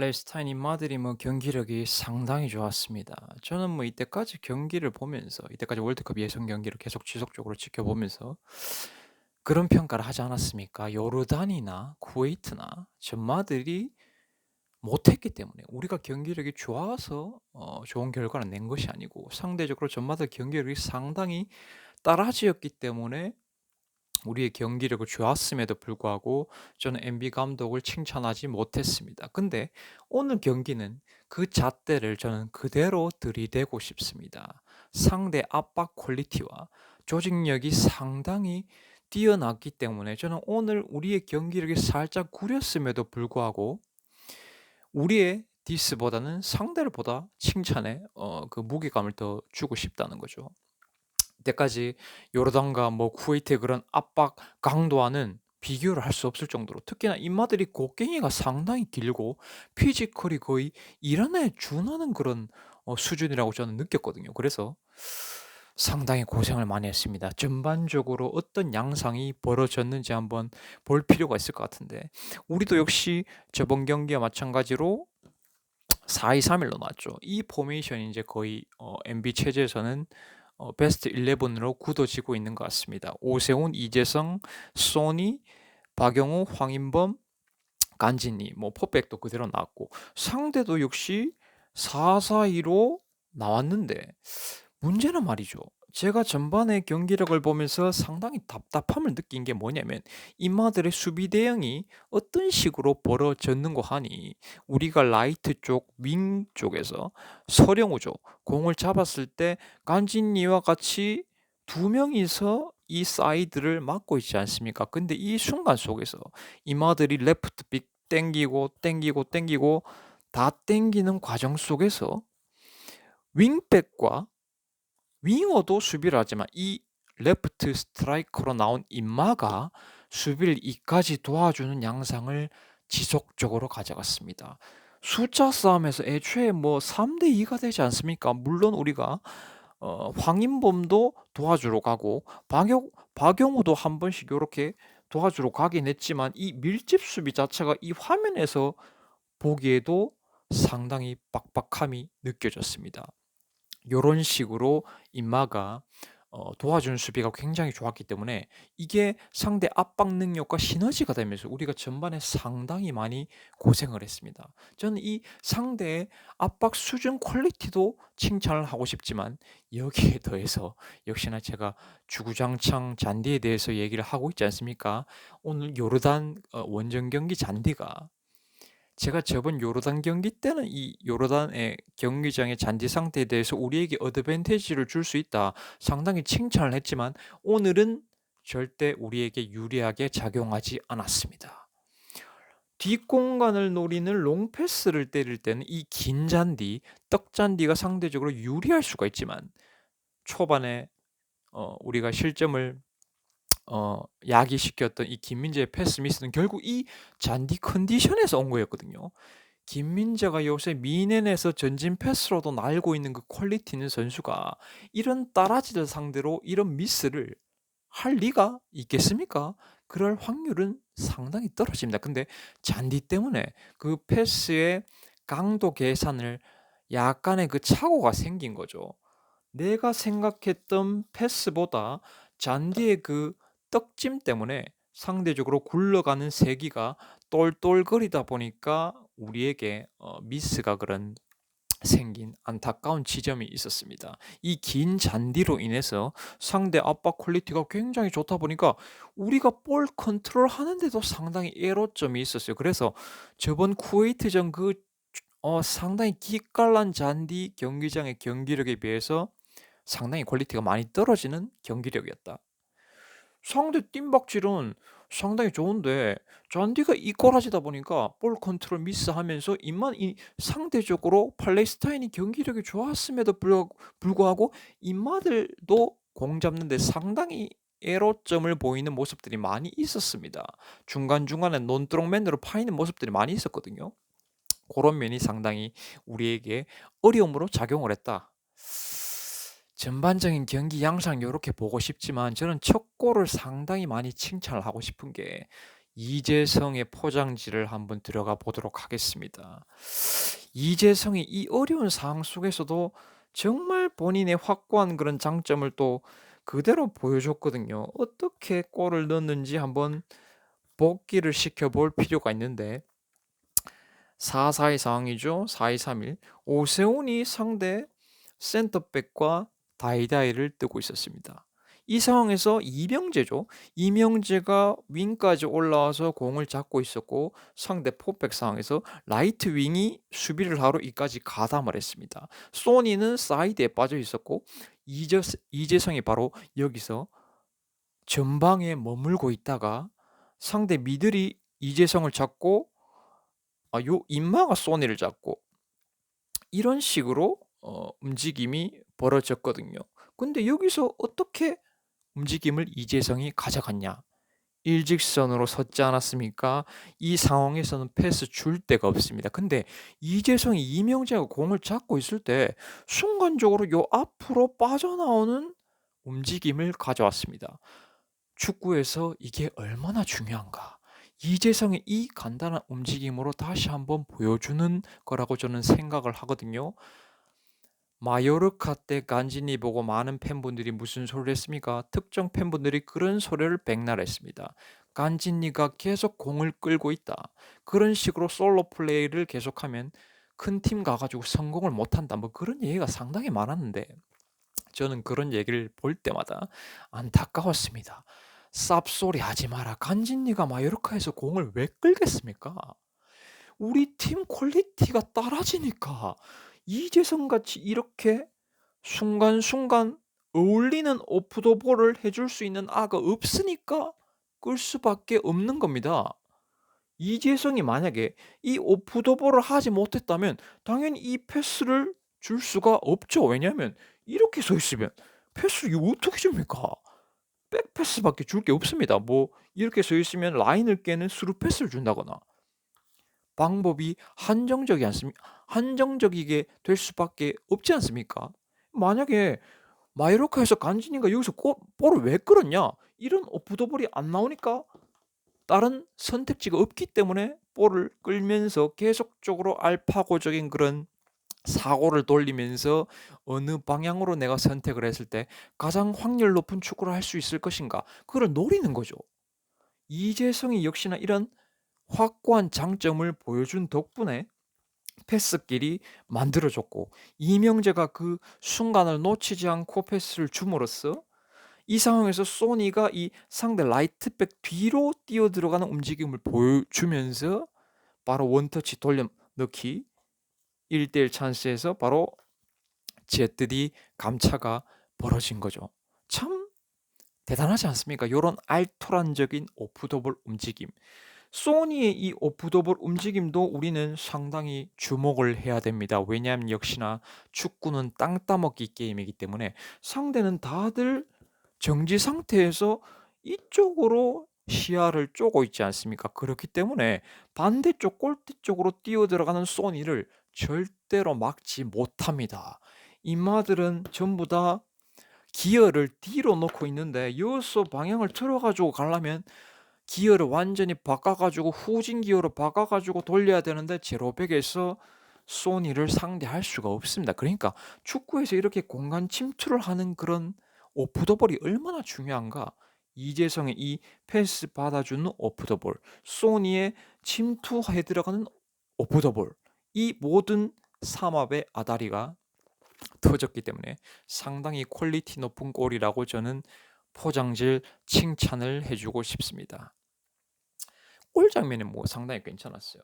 팔레스타인 인마들이 뭐 경기력이 상당히 좋았습니다. 저는 뭐 이때까지 경기를 보면서 이때까지 월드컵 예선 경기를 계속 지속적으로 지켜보면서 그런 평가를 하지 않았습니까? 요르단이나 쿠웨이트나 전마들이 못했기 때문에 우리가 경기력이 좋아서 어, 좋은 결과를 낸 것이 아니고 상대적으로 전마들 경기력이 상당히 따라지었기 때문에 우리의 경기력이 좋았음에도 불구하고 저는 MB 감독을 칭찬하지 못했습니다. 근데 오늘 경기는 그 잣대를 저는 그대로 들이대고 싶습니다. 상대 압박 퀄리티와 조직력이 상당히 뛰어났기 때문에 저는 오늘 우리의 경기력이 살짝 구렸음에도 불구하고 우리의 디스보다는 상대를 보다 칭찬에 어, 그 무게감을 더 주고 싶다는 거죠. 이때까지 요르단과 뭐 쿠웨이트의 그런 압박 강도와는 비교를 할 수 없을 정도로 특히나 인마들이 곡괭이가 상당히 길고 피지컬이 거의 이란에 준하는 그런 어, 수준이라고 저는 느꼈거든요. 그래서 상당히 고생을 많이 했습니다. 전반적으로 어떤 양상이 벌어졌는지 한번 볼 필요가 있을 것 같은데 우리도 역시 저번 경기와 마찬가지로 4-2-3-1로 나왔죠. 이 포메이션이 이제 거의 어, MB 체제에서는 어, 베스트 11으로 굳어지고 있는 것 같습니다. 오세훈, 이재성, 소니, 박영우, 황인범, 간진이, 뭐 포백도 그대로 나왔고 상대도 역시 4-4-2로 나왔는데 문제는 말이죠. 제가 전반의 경기력을 보면서 상당히 답답함을 느낀 게 뭐냐면 이마들의 수비 대응이 어떤 식으로 벌어졌는고 하니 우리가 라이트 쪽, 윙 쪽에서 서령우죠. 공을 잡았을 때 간진이와 같이 두 명이서 이 사이드를 막고 있지 않습니까? 근데 이 순간 속에서 이마들이 레프트 빅 땡기고 땡기고 땡기고 다 땡기는 과정 속에서 윙백과 윙어도 수비를 하지만 이 레프트 스트라이커로 나온 임마가 수비를 이까지 도와주는 양상을 지속적으로 가져갔습니다. 숫자 싸움에서 애초에 뭐 3대 2가 되지 않습니까? 물론 우리가 어, 황인범도 도와주러 가고 박영, 박영우도 한 번씩 이렇게 도와주러 가긴 했지만 이 밀집 수비 자체가 이 화면에서 보기에도 상당히 빡빡함이 느껴졌습니다. 요런 식으로 임마가 어 도와주는 수비가 굉장히 좋았기 때문에 이게 상대 압박 능력과 시너지가 되면서 우리가 전반에 상당히 많이 고생을 했습니다. 저는 이 상대의 압박 수준 퀄리티도 칭찬을 하고 싶지만 여기에 더해서 역시나 제가 주구장창 잔디에 대해서 얘기를 하고 있지 않습니까? 오늘 요르단 어 원정 경기 잔디가 제가 저번 요르단 경기 때는 이 요르단의 경기장의 잔디 상태에 대해서 우리에게 어드밴티지를 줄 수 있다. 상당히 칭찬을 했지만 오늘은 절대 우리에게 유리하게 작용하지 않았습니다. 뒷공간을 노리는 롱패스를 때릴 때는 이 긴 잔디, 떡잔디가 상대적으로 유리할 수가 있지만 초반에 어, 우리가 실점을 어 야기시켰던 이 김민재의 패스 미스는 결국 이 잔디 컨디션에서 온 거였거든요. 김민재가 요새 미넨에서 전진 패스로도 날고 있는 그 퀄리티 있는 선수가 이런 따라지를 상대로 이런 미스를 할 리가 있겠습니까? 그럴 확률은 상당히 떨어집니다. 근데 잔디 때문에 그 패스의 강도 계산을 약간의 그 착오가 생긴 거죠. 내가 생각했던 패스보다 잔디의 그 떡짐 때문에 상대적으로 굴러가는 세기가 똘똘거리다 보니까 우리에게 어 미스가 그런 생긴 안타까운 지점이 있었습니다. 이 긴 잔디로 인해서 상대 압박 퀄리티가 굉장히 좋다 보니까 우리가 볼 컨트롤 하는데도 상당히 에러점이 있었어요. 그래서 저번 쿠웨이트전 그 어 상당히 기깔난 잔디 경기장의 경기력에 비해서 상당히 퀄리티가 많이 떨어지는 경기력이었다. 상대 뜀박질은 상당히 좋은데 잔디가 이꼬라지다 보니까 볼 컨트롤 미스하면서 이만 이 상대적으로 팔레스타인이 경기력이 좋았음에도 불구하고 인마들도 공 잡는데 상당히 에러점을 보이는 모습들이 많이 있었습니다. 중간중간에 논두렁맨으로 파이는 모습들이 많이 있었거든요. 그런 면이 상당히 우리에게 어려움으로 작용을 했다. 전반적인 경기 양상 요렇게 보고 싶지만 저는 첫 골을 상당히 많이 칭찬을 하고 싶은 게 이재성의 포장지를 한번 들어가 보도록 하겠습니다. 이재성이 이 어려운 상황 속에서도 정말 본인의 확고한 그런 장점을 또 그대로 보여줬거든요. 어떻게 골을 넣었는지 한번 복기를 시켜볼 필요가 있는데 4-4의 상황이죠. 4-2-3-1 오세훈이 상대 센터백과 다이다이를 뜨고 있었습니다. 이 상황에서 이명재죠. 이명재가 윙까지 올라와서 공을 잡고 있었고 상대 포백 상황에서 라이트 윙이 수비를 하러 이까지 가담을 했습니다. 소니는 사이드에 빠져 있었고 이재, 이재성이 바로 여기서 전방에 머물고 있다가 상대 미들이 이재성을 잡고 아, 요 인마가 소니를 잡고 이런 식으로 어, 움직임이 벌어졌거든요. 근데 여기서 어떻게 움직임을 이재성이 가져갔냐? 일직선으로 섰지 않았습니까? 이 상황에서는 패스 줄 데가 없습니다. 근데 이재성이 이명재가 공을 잡고 있을 때 순간적으로 요 앞으로 빠져나오는 움직임을 가져왔습니다. 축구에서 이게 얼마나 중요한가? 이재성의 이 간단한 움직임으로 다시 한번 보여주는 거라고 저는 생각을 하거든요. 마요르카 때 간지니 보고 많은 팬분들이 무슨 소리를 했습니까? 특정 팬분들이 그런 소리를 백날했습니다. 간지니가 계속 공을 끌고 있다. 그런 식으로 솔로 플레이를 계속하면 큰 팀 가가지고 성공을 못한다. 뭐 그런 얘기가 상당히 많았는데 저는 그런 얘기를 볼 때마다 안타까웠습니다. 쌉소리 하지 마라. 간지니가 마요르카에서 공을 왜 끌겠습니까? 우리 팀 퀄리티가 떨어지니까 이재성 같이 이렇게 순간순간 어울리는 오프 더 볼을 해줄 수 있는 아가 없으니까 끌 수밖에 없는 겁니다. 이재성이 만약에 이 오프 더 볼을 하지 못했다면 당연히 이 패스를 줄 수가 없죠. 왜냐하면 이렇게 서 있으면 패스를 어떻게 줍니까? 백 패스밖에 줄 게 없습니다. 뭐 이렇게 서 있으면 라인을 깨는 스루 패스를 준다거나 방법이 한정적이 않습니까? 한정적이게 될 수밖에 없지 않습니까? 만약에 마이로카에서 간지니가 여기서 골, 볼을 왜 끌었냐? 이런 오프더볼이 안 나오니까 다른 선택지가 없기 때문에 볼을 끌면서 계속적으로 알파고적인 그런 사고를 돌리면서 어느 방향으로 내가 선택을 했을 때 가장 확률 높은 축구를 할 수 있을 것인가? 그걸 노리는 거죠. 이재성이 역시나 이런 확고한 장점을 보여준 덕분에 패스길이 만들어졌고 이명재가 그 순간을 놓치지 않고 패스를 줌으로써 이 상황에서 소니가 이 상대 라이트백 뒤로 뛰어 들어가는 움직임을 보여주면서 바로 원터치 돌려 넣기 1대1 찬스에서 바로 제트디 감차가 벌어진 거죠. 참 대단하지 않습니까? 이런 알토란적인 오프더볼 움직임. 소니의 이 오프더볼 움직임도 우리는 상당히 주목을 해야 됩니다. 왜냐하면 역시나 축구는 땅 따먹기 게임이기 때문에 상대는 다들 정지 상태에서 이쪽으로 시야를 쪼고 있지 않습니까? 그렇기 때문에 반대쪽 골대 쪽으로 뛰어 들어가는 소니를 절대로 막지 못합니다. 인마들은 전부 다 기어를 뒤로 놓고 있는데 여기서 방향을 틀어가지고 가려면 기어를 완전히 바꿔가지고 후진 기어로 바꿔가지고 돌려야 되는데 제로백에서 소니를 상대할 수가 없습니다. 그러니까 축구에서 이렇게 공간 침투를 하는 그런 오프더볼이 얼마나 중요한가? 이재성의 이 패스 받아주는 오프더볼, 소니의 침투해 들어가는 오프더볼, 이 모든 삼합의 아다리가 터졌기 때문에 상당히 퀄리티 높은 골이라고 저는 포장질 칭찬을 해주고 싶습니다. 골 장면이 뭐 상당히 괜찮았어요.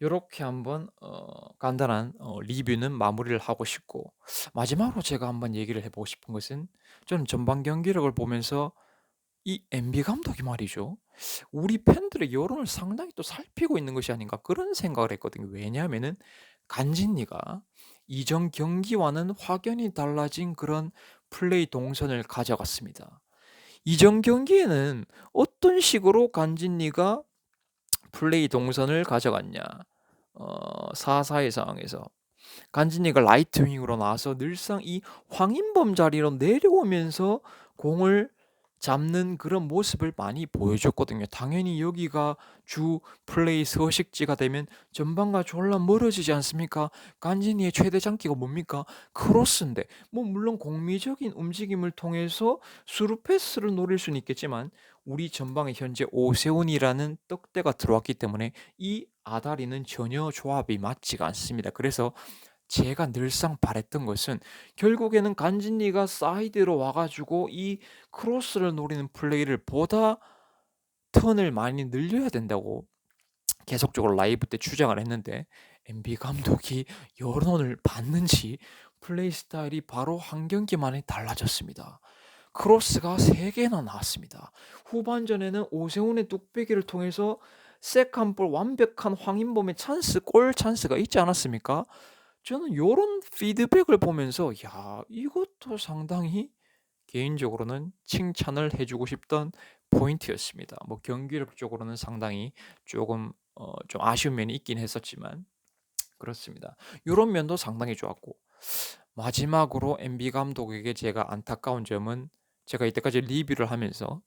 요렇게 한번 어 간단한 어 리뷰는 마무리를 하고 싶고 마지막으로 제가 한번 얘기를 해 보고 싶은 것은 저는 전반 경기력을 보면서 이 MB 감독이 말이죠. 우리 팬들의 여론을 상당히 또 살피고 있는 것이 아닌가 그런 생각을 했거든요. 왜냐하면은 간진리가 이전 경기와는 확연히 달라진 그런 플레이 동선을 가져갔습니다. 이전 경기에는 어떤 식으로 간진리가 플레이 동선을 가져갔냐? 어, 4-4의 상황에서 간진리가 라이트 윙으로 나와서 늘상 이 황인범 자리로 내려오면서 공을 잡는 그런 모습을 많이 보여줬거든요. 당연히 여기가 주 플레이 서식지가 되면 전방과 졸라 멀어지지 않습니까? 간지니의 최대 장기가 뭡니까? 크로스인데 뭐 물론 공미적인 움직임을 통해서 스루 패스를 노릴 수는 있겠지만 우리 전방에 현재 오세훈이라는 떡대가 들어왔기 때문에 이 아다리는 전혀 조합이 맞지가 않습니다. 그래서 제가 늘상 바랬던 것은 결국에는 간진리가 사이드로 와 가지고 이 크로스를 노리는 플레이를 보다 턴을 많이 늘려야 된다고 계속적으로 라이브 때 주장을 했는데 MB 감독이 여론을 받는지 플레이 스타일이 바로 한 경기 만에 달라졌습니다. 크로스가 3개나 나왔습니다. 후반전에는 오세훈의 뚝배기를 통해서 세컨볼 완벽한 황인범의 찬스, 골 찬스가 있지 않았습니까? 저는 요런 피드백을 보면서 야 이것도 상당히 개인적으로는 칭찬을 해 주고 싶던 포인트였습니다. 뭐 경기력적으로는 상당히 쪼금 어 좀 아쉬운 면이 있긴 했었지만 그렇습니다. 요런 면도 상당히 좋았고 마지막으로 MB 감독에게 제가 안타까운 점은 제가 이때까지 리뷰를 하면서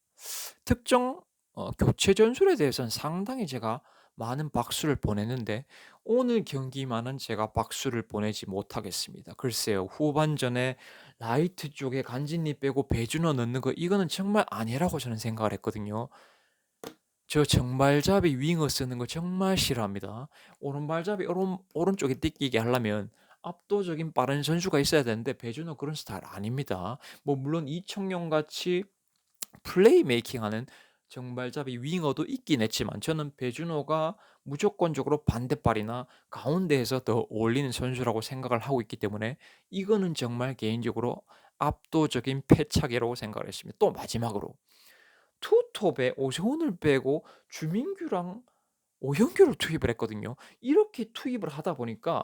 특정 어 교체 전술에 대해서는 상당히 제가 많은 박수를 보냈는데 오늘 경기만은 제가 박수를 보내지 못하겠습니다. 글쎄요. 후반전에 라이트 쪽에 간진리 빼고 배준호 넣는 거 이거는 정말 아니라고 저는 생각을 했거든요. 저 정발잡이 윙어 쓰는 거 정말 싫어합니다. 오른발잡이 오른 오른쪽에 띠끼게 하려면 압도적인 빠른 선수가 있어야 되는데 배준호 그런 스타일 아닙니다. 뭐 물론 이청용 같이 플레이메이킹하는 정발잡이 윙어도 있긴 했지만 저는 배준호가 무조건적으로 반대발이나 가운데에서 더 어울리는 선수라고 생각을 하고 있기 때문에 이거는 정말 개인적으로 압도적인 패착이라고 생각을 했습니다. 또 마지막으로 투톱에 오세훈을 빼고 주민규랑 오현규를 투입을 했거든요. 이렇게 투입을 하다 보니까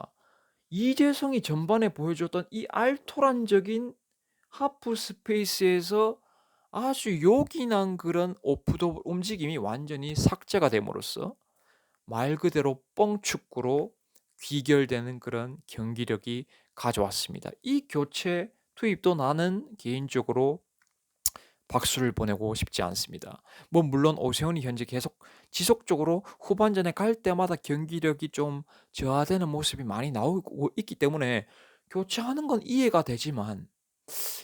이재성이 전반에 보여줬던 이 알토란적인 하프 스페이스에서 아주 요긴한 그런 오프더 움직임이 완전히 삭제가 됨으로써 말 그대로 뻥축구로 귀결되는 그런 경기력이 가져왔습니다. 이 교체 투입도 나는 개인적으로 박수를 보내고 싶지 않습니다. 뭐 물론 오세훈이 현재 계속 지속적으로 후반전에 갈 때마다 경기력이 좀 저하되는 모습이 많이 나오고 있기 때문에 교체하는 건 이해가 되지만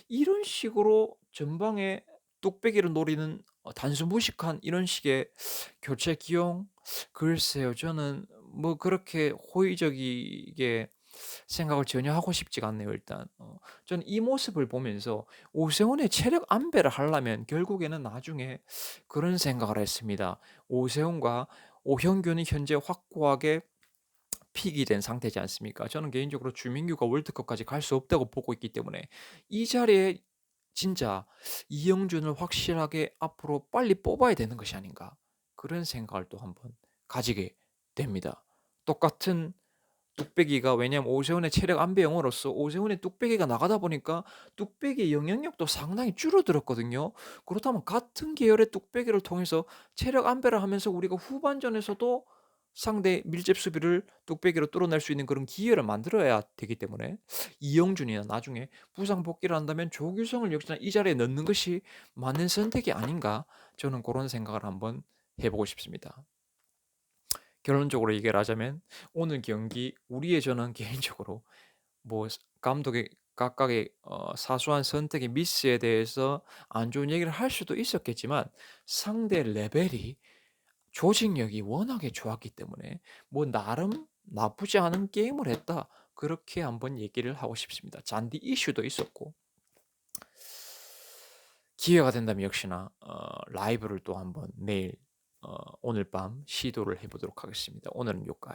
이런 식으로 전방에 뚝배기를 노리는 어 단순 무식한 이런 식의 교체 기용 글쎄요. 저는 뭐 그렇게 호의적이게 생각을 전혀 하고 싶지가 않네요 일단. 어 저는 이 모습을 보면서 오세훈의 체력 안배를 하려면 결국에는 나중에 그런 생각을 했습니다. 오세훈과 오현규는 현재 확고하게 픽이 된 상태지 않습니까? 저는 개인적으로 주민규가 월드컵까지 갈 수 없다고 보고 있기 때문에 이 자리에 진짜 이영준을 확실하게 앞으로 빨리 뽑아야 되는 것이 아닌가 그런 생각을 또 한번 가지게 됩니다. 똑같은 뚝배기가 왜냐하면 오세훈의 체력 안배 영어로서 오세훈의 뚝배기가 나가다 보니까 뚝배기의 영향력도 상당히 줄어들었거든요. 그렇다면 같은 계열의 뚝배기를 통해서 체력 안배를 하면서 우리가 후반전에서도 상대 밀집 수비를 뚝배기로 뚫어낼 수 있는 그런 기회를 만들어야 되기 때문에 이영준이나 나중에 부상 복귀를 한다면 조규성을 역시나 이 자리에 넣는 것이 맞는 선택이 아닌가 저는 그런 생각을 한번 해보고 싶습니다. 결론적으로 얘기를 하자면 오늘 경기 우리의 저는 개인적으로 뭐 감독의 각각의 어 사소한 선택의 미스에 대해서 안 좋은 얘기를 할 수도 있었겠지만 상대 레벨이 조직력이 워낙에 좋았기 때문에 뭐 나름 나쁘지 않은 게임을 했다. 그렇게 한번 얘기를 하고 싶습니다. 잔디 이슈도 있었고. 기회가 된다면 역시나 어 라이브를 또 한번 내일 어 오늘 밤 시도를 해 보도록 하겠습니다. 오늘은 요까지.